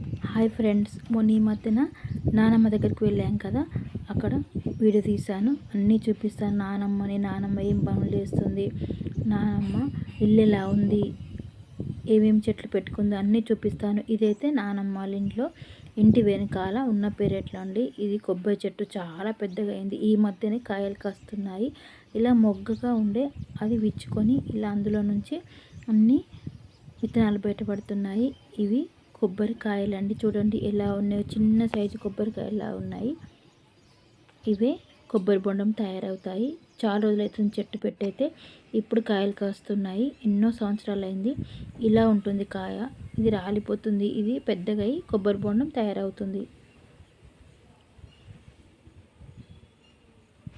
Hi friends మొన్న ఈ మధ్యన నానమ్మ దగ్గరికి వెళ్ళాం కదా. అక్కడ వీడియో తీశాను. అన్నీ చూపిస్తాను. నానమ్మని నానమ్మ ఏం పనులు చేస్తుంది? నానమ్మ ఇల్లు ఎలా ఉంది? ఏమేమి చెట్లు పెట్టుకుందో? అన్నీ చూపిస్తాను. ఇదైతే నానమ్మ వాళ్ళ ఇంట్లో ఇంటి వెనకాల ఉన్న పెరట్లో అండి. ఇది కొబ్బరి చెట్టు. చాలా పెద్దగా అయింది. ఈ మధ్యనే కాయలు కాస్తున్నాయి. ఇలా మొగ్గగా ఉండే అది విచ్చుకొని ఇలా అందులో నుంచి అన్నీ విత్తనాలు బయటపడుతున్నాయి. ఇవి కొబ్బరికాయలు అండి. చూడండి ఎలా ఉన్నాయో. చిన్న సైజు కొబ్బరికాయలా ఉన్నాయి. ఇవే కొబ్బరి బొండం తయారవుతాయి. చాలా రోజులైతుంది చెట్టు పెట్టయితే ఇప్పుడు కాయలు కాస్తున్నాయి. ఎన్నో సంవత్సరాలు అయింది ఇలా ఉంటుంది కాయ. ఇది రాలిపోతుంది. ఇది పెద్దగా అయి కొబ్బరి బొండం తయారవుతుంది.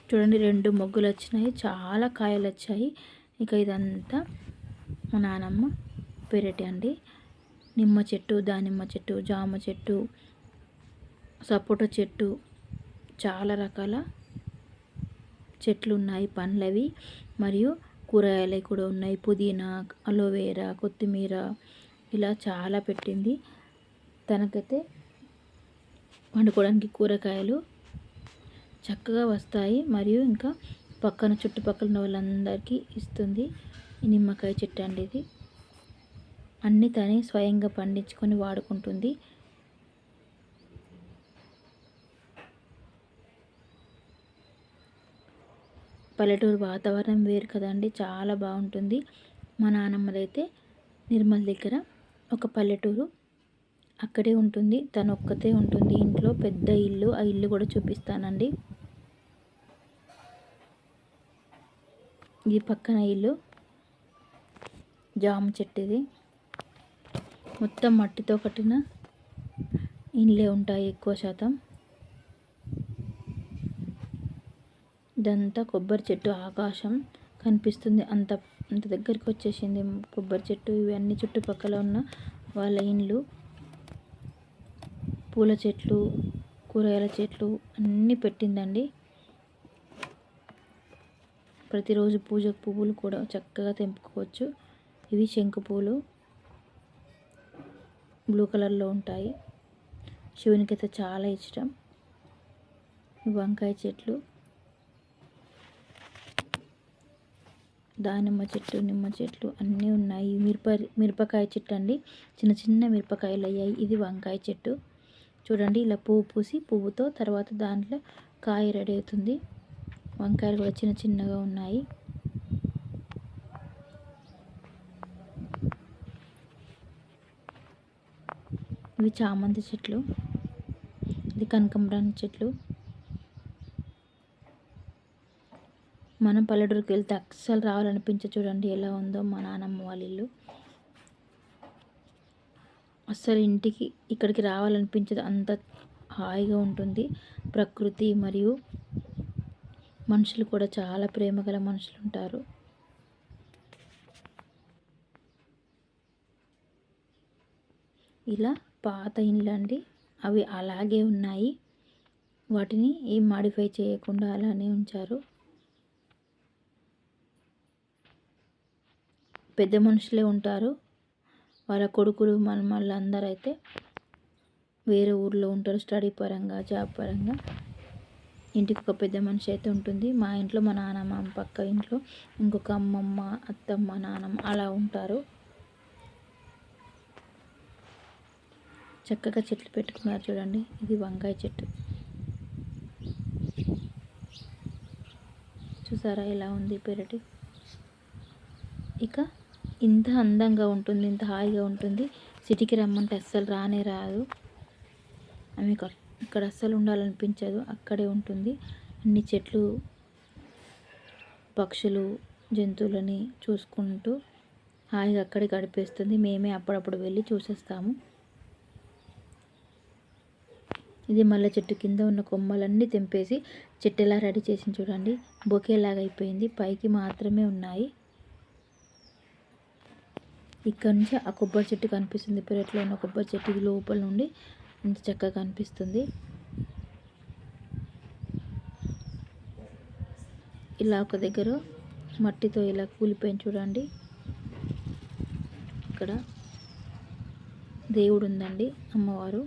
చూడండి రెండు మొగ్గులు వచ్చినాయి. చాలా కాయలు వచ్చాయి. ఇక ఇదంతా మా నానమ్మ పెరటి అండి. నిమ్మ చెట్టు దానిమ్మ చెట్టు జామ చెట్టు సపోటా చెట్టు చాలా రకాల చెట్లు ఉన్నాయి పండ్లవి. మరియు కూరగాయలు కూడా ఉన్నాయి. పుదీనా అలోవేరా కొత్తిమీర ఇలా చాలా పెట్టింది. తనకైతే వండుకోవడానికి కూరగాయలు చక్కగా వస్తాయి. మరియు ఇంకా పక్కన చుట్టుపక్కల ఉన్న వాళ్ళందరికీ ఇస్తుంది ఈ నిమ్మకాయ చెట్టు అండి ఇది. అన్ని తనే స్వయంగా పండించుకొని వాడుకుంటుంది. పల్లెటూరు వాతావరణం వేరు కదండి చాలా బాగుంటుంది. మా నానమ్మలైతే నిర్మల్ దగ్గర ఒక పల్లెటూరు అక్కడే ఉంటుంది. తను ఒక్కతే ఉంటుంది. ఇంట్లో పెద్ద ఇల్లు ఆ ఇల్లు కూడా చూపిస్తానండి. ఈ పక్కన ఇల్లు జామ చెట్టుది. మొత్తం మట్టితో కట్టిన ఇండ్లే ఉంటాయి ఎక్కువ శాతం. ఇదంతా కొబ్బరి చెట్టు ఆకాశం కనిపిస్తుంది. అంత అంత దగ్గరికి వచ్చేసింది కొబ్బరి చెట్టు. ఇవన్నీ చుట్టుపక్కల ఉన్న వాళ్ళ ఇండ్లు. పూల చెట్లు కూరగాయల చెట్లు అన్నీ పెట్టిందండి. ప్రతిరోజు పూజకు పువ్వులు కూడా చక్కగా తెంపుకోవచ్చు. ఇవి శంకు పూలు. బ్లూ కలర్లో ఉంటాయి. శివునికి అయితే చాలా ఇష్టం. వంకాయ చెట్లు. దానిమ్మ చెట్టు నిమ్మ చెట్లు అన్నీ ఉన్నాయి. మిరప మిరపకాయ చెట్టు అండి. చిన్న చిన్న మిరపకాయలు అయ్యాయి. ఇది వంకాయ చెట్టు. చూడండి ఇలా పువ్వు పూసి పువ్వుతో తర్వాత దాంట్లో కాయ రెడీ అవుతుంది. వంకాయలు కూడా చిన్న చిన్నగా ఉన్నాయి. ఇవి చామంతి చెట్లు. ఇది కనకంబరాని చెట్లు. మనం పల్లెటూరుకి వెళ్తే అస్సలు రావాలనిపించే చూడండి ఎలా ఉందో మా నాన్నమ్మ వాళ్ళ ఇల్లు. అస్సలు ఇంటికి ఇక్కడికి రావాలనిపించదు. అంత హాయిగా ఉంటుంది. ప్రకృతి మరియు మనుషులు కూడా చాలా ప్రేమ గల మనుషులు ఉంటారు. ఇలా పాత ఇండ్లు అండి. అవి అలాగే ఉన్నాయి. వాటిని ఏం మాడిఫై చేయకుండా అలానే ఉంచారు. పెద్ద మనుషులే ఉంటారు. వాళ్ళ కొడుకులు మన అందరూ అయితే వేరే ఊర్లో ఉంటారు. స్టడీ పరంగా జాబ్ పరంగా. ఇంటికి ఒక పెద్ద మనిషి అయితే ఉంటుంది. మా ఇంట్లో మా నాన్నమ్మ పక్క ఇంట్లో ఇంకొక అమ్మమ్మ అత్తమ్మ నానమ్మ అలా ఉంటారు. చక్కగా చెట్లు పెట్టుకున్నారు చూడండి. ఇది వంకాయ చెట్టు. చూసారా ఎలా ఉంది పెరటి? ఇక ఇంత అందంగా ఉంటుంది ఇంత హాయిగా ఉంటుంది. సిటీకి రమ్మంటే అస్సలు రానే రాదు. ఆమె ఇక్కడ అస్సలు ఉండాలనిపించదు. అక్కడే ఉంటుంది. అన్ని చెట్లు పక్షులు జంతువులని చూసుకుంటూ హాయిగా అక్కడే గడిపేస్తుంది. మేమే అప్పుడప్పుడు వెళ్ళి చూసేస్తాము. ఇది మళ్ళీ చెట్టు కింద ఉన్న కొమ్మలన్నీ తెంపేసి చెట్టు ఎలా రెడీ చేసి చూడండి. బొకేలాగా అయిపోయింది. పైకి మాత్రమే ఉన్నాయి. ఇక్కడ నుంచి ఆ కొబ్బరి చెట్టు కనిపిస్తుంది. పెరట్లో ఉన్న కొబ్బరి చెట్టు లోపల నుండి ఇంత చక్కగా కనిపిస్తుంది. ఇలా ఒక దగ్గర మట్టితో ఇలా కూలిపోయింది చూడండి. ఇక్కడ దేవుడు ఉందండి అమ్మవారు.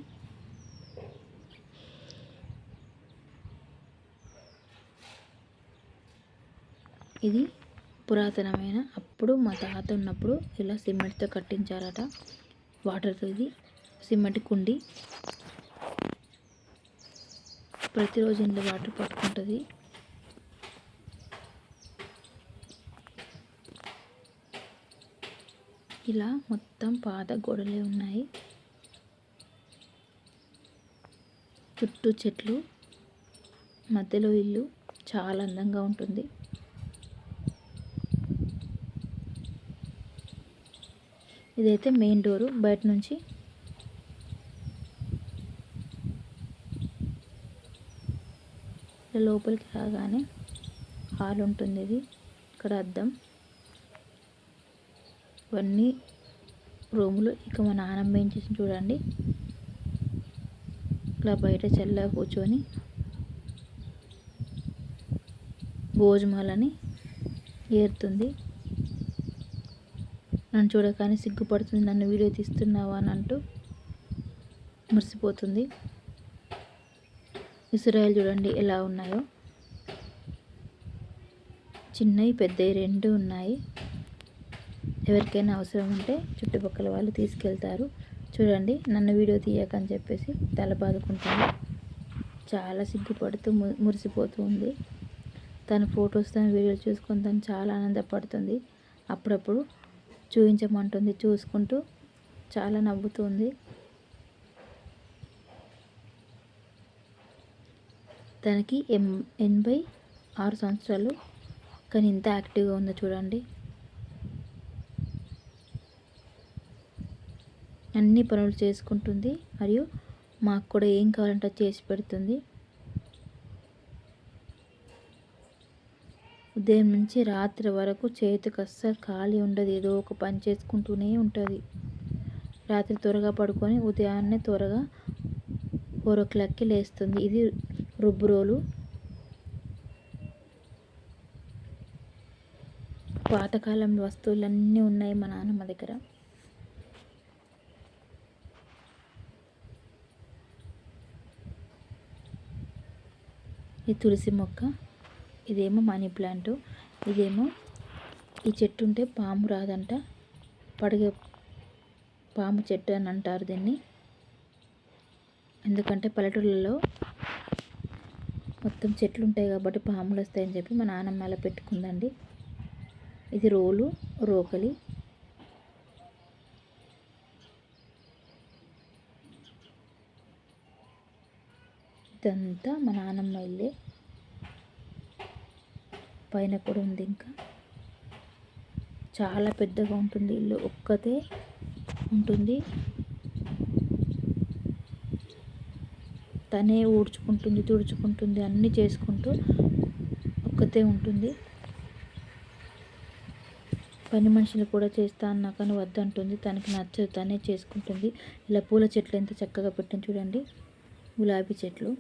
ఇది పురాతనమైన అప్పుడు మా తాత ఉన్నప్పుడు ఇలా సిమెంట్తో కట్టించారట. వాటర్తో ఇది సిమెంట్ కుండి. ప్రతిరోజు ఇంట్లో వాటర్ పట్టుకుంటుంది. ఇలా మొత్తం పాత గోడలే ఉన్నాయి. చుట్టూ చెట్లు మధ్యలో ఇల్లు చాలా అందంగా ఉంటుంది. ఇదైతే మెయిన్ డోరు బయట నుంచి. లోపలికి రాగానే హాల్ ఉంటుంది ఇది. ఇక్కడ అద్దం. ఇవన్నీ రూములు. ఇక మా నాన్నమ్మ ఏం చేసి చూడండి. ఇలా బయట చల్ల కూర్చొని భోజమాలని ఏరుతుంది. నన్ను చూడగానే సిగ్గుపడుతుంది నన్ను వీడియో తీస్తున్నావా అని అంటూ మురిసిపోతుంది. ఇసురాయలు చూడండి ఎలా ఉన్నాయో. చిన్నవి పెద్దవి రెండు ఉన్నాయి. ఎవరికైనా అవసరం ఉంటే చుట్టుపక్కల వాళ్ళు తీసుకెళ్తారు. చూడండి నన్ను వీడియో తీయకని చెప్పేసి తల బాదుకుంటాను చాలా సిగ్గుపడుతూ మురిసిపోతూ ఉంది. తన ఫొటోస్ తన వీడియోలు చూసుకొని తను చాలా ఆనందపడుతుంది. అప్పుడప్పుడు చూపించమంటుంది చూసుకుంటూ చాలా నవ్వుతుంది. తనకి ఎం ఎనభై ఆరు సంవత్సరాలు కానీ ఇంత యాక్టివ్గా ఉందో చూడండి. అన్ని పనులు చేసుకుంటుంది మరియు మాకు కూడా ఏం కావాలంటే చేసి పెడుతుంది. ఉదయం నుంచి రాత్రి వరకు చేతికి అస్సలు ఖాళీ ఉండదు. ఏదో ఒక పని చేసుకుంటూనే ఉంటుంది. రాత్రి త్వరగా పడుకొని ఉదయాన్నే త్వరగా ఫోర్ ఓ క్లాక్కి లేస్తుంది. ఇది రుబ్బురోలు. పాతకాలం వస్తువులన్నీ ఉన్నాయి మా నాన్నమ్మ దగ్గర. ఈ తులసి మొక్క ఇదేమో మనీ ప్లాంట్. ఇదేమో ఈ చెట్టు ఉంటే పాము రాదంట. పడగ పాము చెట్టు అని అంటారు దీన్ని. ఎందుకంటే పల్లెటూళ్ళలో మొత్తం చెట్లు ఉంటాయి కాబట్టి పాములు వస్తాయని చెప్పి మా నాన్నమ్మ అలా పెట్టుకుందండి. ఇది రోలు రోకలి. ఇదంతా మా నాన్నమ్మ ఇల్లే. పైన కూడా ఉంది ఇంకా. చాలా పెద్దగా ఉంటుంది ఇల్లు ఒక్కతే ఉంటుంది. తనే ఊడ్చుకుంటుంది తుడుచుకుంటుంది అన్నీ చేసుకుంటూ ఒక్కతే ఉంటుంది. పని మనుషులు కూడా చేస్తా అన్నా కానీ వద్దంటుంది. తనకి నచ్చదు తనే చేసుకుంటుంది. ఇలా పూల చెట్లు ఎంత చక్కగా పెట్టాను చూడండి. గులాబీ చెట్లు.